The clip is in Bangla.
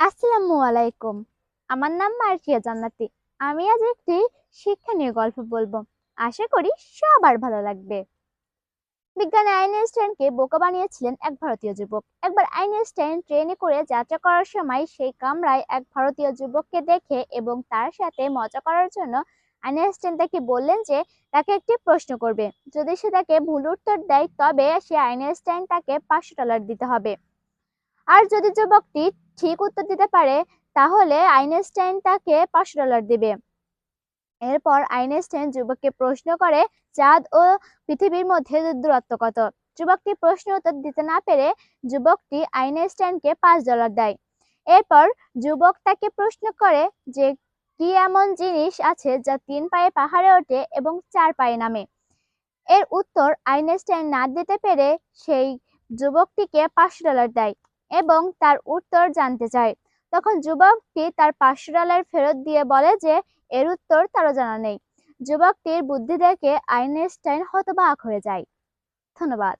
আসসালামু আলাইকুম। আমার নাম মার্জিয়া জান্নাতি। আমি আজ একটি শিক্ষণীয় গল্প বলব। আশা করি সবার ভালো লাগবে। বিজ্ঞানী আইনস্টাইনকে বোকা বানিয়েছিলেন এক ভারতীয় যুবক। একবার আইনস্টাইন ট্রেনে করে যাত্রা করার সময় সেই কামরায় এক ভারতীয় যুবককে দেখে এবং তার সাথে মজা করার জন্য আইনস্টাইন তাকে বললেন যে তাকে একটি প্রশ্ন করবে। যদি সে তাকে ভুল উত্তর দেয়, তবে সে আইনস্টাইন তাকে পাঁচশো ডলার দিতে হবে। আর যদি যুবকটি ঠিক উত্তর দিতে পারে, তাহলে আইনস্টাইন তাকে পাঁচশো ডলার দিবে। এরপর আইনস্টাইন যুবককে প্রশ্ন করে, চাঁদ ও পৃথিবীর মধ্যে দূরত্ব কত? যুবকটি প্রশ্ন উত্তর দিতে না পেরে যুবকটি আইনস্টাইনকে পাঁচ ডলার দেয়। এরপর যুবক তাকে প্রশ্ন করে যে, কি এমন জিনিস আছে যা তিন পায়ে পাহাড়ে ওঠে এবং চার পায়ে নামে? এর উত্তর আইনস্টাইন না দিতে পেরে সেই যুবকটিকে পাঁচশো ডলার দেয়। এবং তার উত্তর জানতে চায়। তখন যুবকটি তার পাঁচশো ডলার ফেরত দিয়ে বলে যে, এর উত্তর তারও জানা নেই। যুবকটির বুদ্ধি দেখে আইনস্টাইন হতবাক হয়ে যায়। ধন্যবাদ।